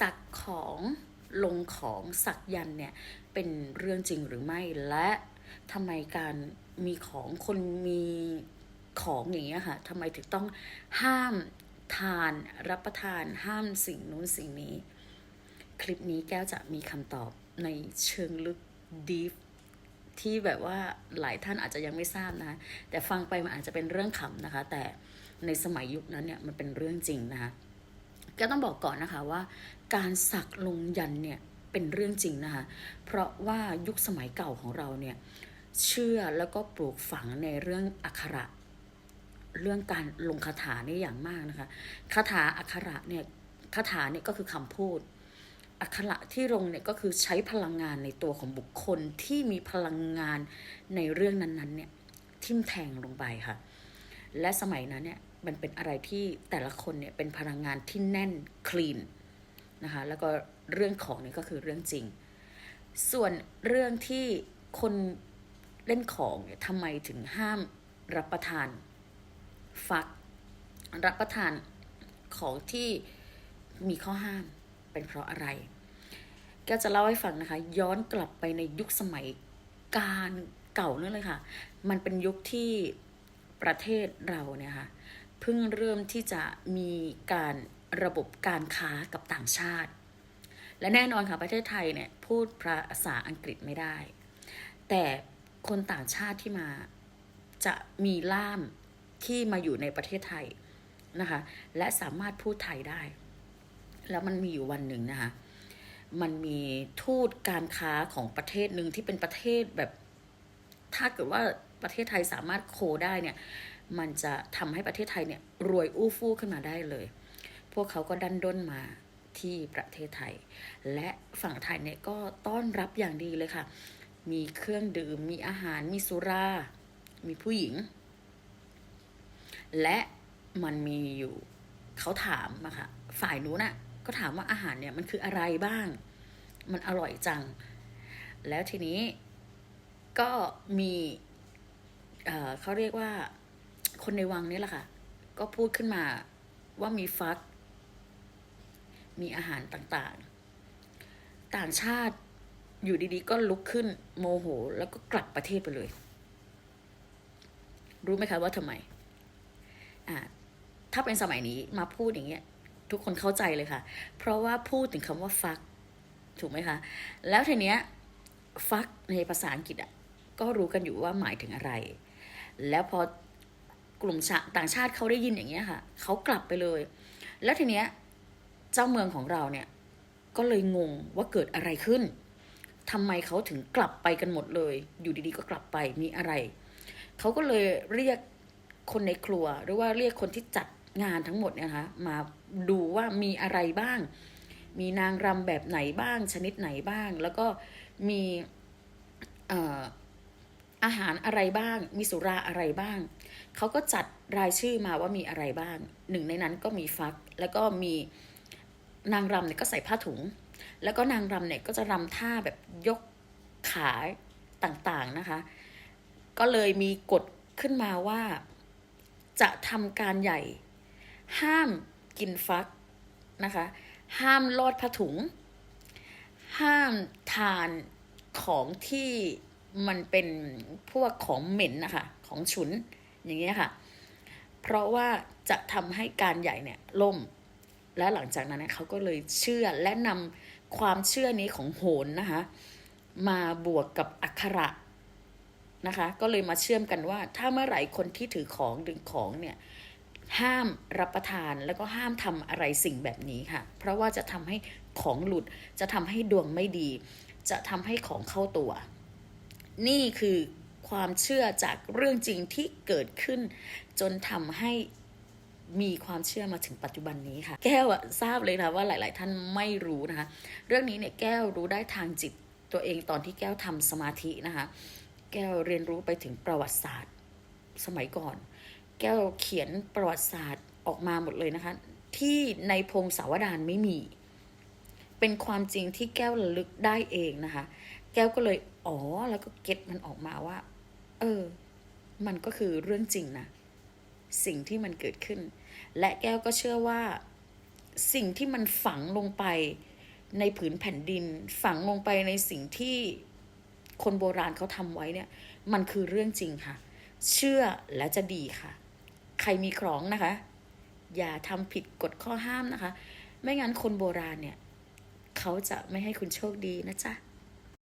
สักของลงของสักยันเนี่ยเป็นเรื่องจริงหรือไม่และทำไมการมีของคนมีของอย่างเงี้ยค่ะทำไมถึงต้องห้ามทานรับประทานห้ามสิ่งนู้นสิ่งนี้ คลิปนี้แก้วจะมีคำตอบในเชิงลึกดีฟที่แบบว่าหลายท่านอาจจะยังไม่ทราบนะ แต่ฟังไปมันอาจจะเป็นเรื่องขำนะคะ แต่ในสมัยยุคนั้นเนี่ยมันเป็นเรื่องจริงนะคะ ก็ต้องบอกก่อนนะคะว่า การสักลงยันเนี่ยเป็นเรื่องจริงนะคะ เพราะว่ายุคสมัยเก่าของเราเนี่ยเชื่อแล้วก็ปลูกฝังในเรื่องอักขระ เรื่องการลงคาถานี่อย่างมากนะคะคาถาอักขระเนี่ยคาถาเนี่ยก็คือคำพูดอักขระที่ลงเนี่ยก็คือใช้พลังงานในตัวของบุคคลที่มีพลังงานในเรื่องนั้นๆเนี่ยทิ่มแทงลงไปค่ะ และสมัยนั้นเนี่ย มันเป็นอะไรที่แต่ละคนเนี่ยเป็นพลังงานที่แน่นคลีนนะคะแล้วก็เรื่องของนี่ก็คือเรื่องจริง ส่วนเรื่องที่คนเล่นของเนี่ยทำไมถึงห้ามรับประทานฟัก รับประทานของที่มีข้อห้ามเป็นเพราะอะไร ก็จะเล่าให้ฟังนะคะ ย้อนกลับไปในยุคสมัยการเก่านั่นเลยค่ะ มันเป็นยุคที่ประเทศเราเนี่ยค่ะ เพิ่งเริ่มที่จะมีการระบบการค้ากับต่างชาติ และแน่นอนค่ะประเทศไทยเนี่ยพูดภาษาอังกฤษไม่ได้ แต่คนต่างชาติที่มาจะมีล่ามที่มาอยู่ในประเทศไทยนะคะและสามารถพูดไทยได้ แล้วมันมีอยู่วันหนึ่งนะคะมันมีทูตการค้าของประเทศหนึ่งที่เป็นประเทศแบบ ถ้าเกิดว่าประเทศไทยสามารถโคได้เนี่ย มันจะทำให้ประเทศไทยเนี่ยรวยอู้ฟู่ขึ้นมาได้เลย พวกเขาก็ดันด้นมาที่ประเทศไทย และฝั่งไทยเนี่ยก็ต้อนรับอย่างดีเลยค่ะ มีเครื่องดื่ม มีอาหาร มีสุรา มีผู้หญิง และมันมีอยู่เขาถามอะค่ะ ฝ่ายนู้นน่ะก็ถามว่าอาหารเนี่ยมันคืออะไรบ้าง มันอร่อยจัง แล้วทีนี้ก็มี เขาเรียกว่า คนในวังนี่แหละค่ะ ก็พูดขึ้นมาว่ามีฟัก มีอาหารต่างๆ ต่างชาติอยู่ดีๆ ก็ลุกขึ้นโมโห แล้วก็กลับประเทศไปเลย รู้ไหมคะว่าทำไม อ่า ถ้าเป็นสมัยนี้มาพูดอย่างเงี้ย ทุกคนเข้าใจเลยค่ะ เพราะว่าพูดถึงคำว่าฟัก ถูกไหมคะ แล้วทีเนี้ยฟักในภาษาอังกฤษอะ ก็รู้กันอยู่ว่าหมายถึงอะไร แล้วพอ กลุ่มชาต่างชาติเขาได้ยินอย่างเงี้ยค่ะเขากลับไปเลย แล้วทีเนี้ยเจ้าเมืองของเราเนี่ยก็เลยงงว่าเกิดอะไรขึ้นทำไมเขาถึงกลับไปกันหมดเลย อยู่ดีๆก็กลับไปมีอะไร เขาก็เลยเรียกคนในครัว หรือว่าเรียกคนที่จัดงานทั้งหมดเนี่ยนะคะมาดูว่ามีอะไรบ้าง มีนางรำแบบไหนบ้างชนิดไหนบ้าง แล้วก็มีเอาหารอะไรบ้าง มีสุราอะไรบ้าง เขาก็จัดรายชื่อมาว่ามีอะไรบ้าง หนึ่งในนั้นก็มีฟัก แล้วก็มีนางรำเนี่ยก็ใส่ผ้าถุง แล้วก็นางรำเนี่ยก็จะรำท่าแบบยกขาต่างๆนะคะ ก็เลยมีกฎขึ้นมาว่า จะทำการใหญ่ ห้ามกินฟักนะคะ ห้ามลอดผ้าถุง ห้ามทานของที่ มันเป็นพวกของเหม็นนะคะของฉุนอย่างเงี้ยค่ะ เพราะว่าจะทำให้การใหญ่เนี่ยล่ม และหลังจากนั้นเนเขาก็เลยเชื่อและนำความเชื่อนี้ของโหนนะคะมาบวกกับอักขระนะคะก็เลยมาเชื่อมกันว่า ถ้าเมื่อไหร่คนที่ถือของดึงของเนี่ยห้ามรับประทานแล้วก็ห้ามทำอะไรสิ่งแบบนี้ค่ะ เพราะว่าจะทำให้ของหลุดจะทำให้ดวงไม่ดี จะทำให้ของเข้าตัว นี่คือความเชื่อจากเรื่องจริงที่เกิดขึ้น จนทำให้มีความเชื่อมาถึงปัจจุบันนี้ค่ะ แก้วอะทราบเลยนะว่าหลาย ๆ ท่านไม่รู้นะคะ เรื่องนี้เนี่ยแก้วรู้ได้ทางจิตตัวเองตอนที่แก้วทำสมาธินะคะ แก้วเรียนรู้ไปถึงประวัติศาสตร์สมัยก่อน แก้วเขียนประวัติศาสตร์ออกมาหมดเลยนะคะ ที่ในพงศาวดารไม่มี เป็นความจริงที่แก้วระลึกได้เองนะคะ แก้วก็เลย อ๋อ แล้วก็เก็ตมันออกมาว่า เออ มันก็คือเรื่องจริงนะ สิ่งที่มันเกิดขึ้น และแก้วก็เชื่อว่า สิ่งที่มันฝังลงไปในผืนแผ่นดิน ฝังลงไปในสิ่งที่คนโบราณเขาทำไว้เนี่ย มันคือเรื่องจริงค่ะ เชื่อและจะดีค่ะ ใครมีของนะคะ อย่าทำผิดกฎข้อห้ามนะคะ ไม่งั้นคนโบราณเนี่ย เขาจะไม่ให้คุณโชคดีนะจ๊ะ